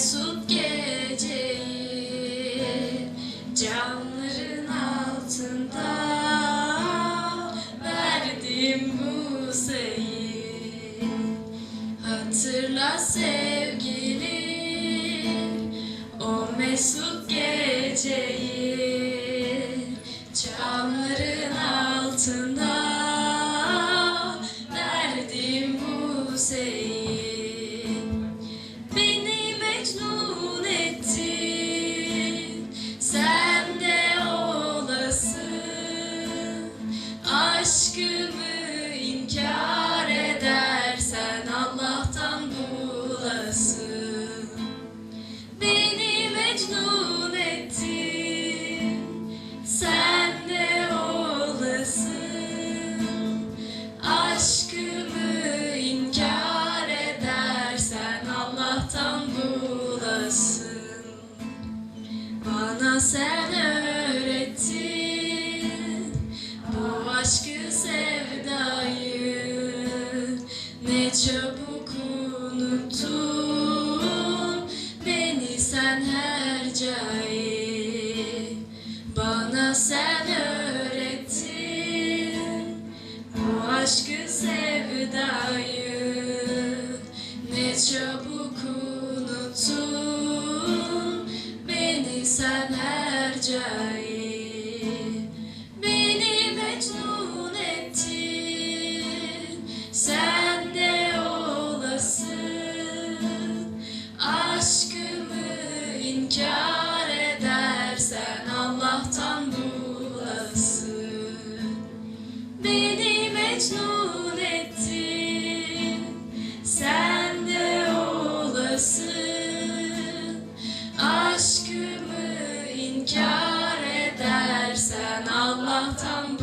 mesut geceyi Camların altında verdim bu seyi Hatırla sevgili o mesut mecnun ettin. Sen de olasın. Aşkımı inkar edersen Allah'tan bulasın. Bana sen öğrettin Bu aşkı sevdayı. Ne çabuk Bana sen öğrettin bu aşkı sevdayı. Ne çabuk unuttun beni sen her cayı Sen de olasın. Aşkımı inkar edersen Allah'tan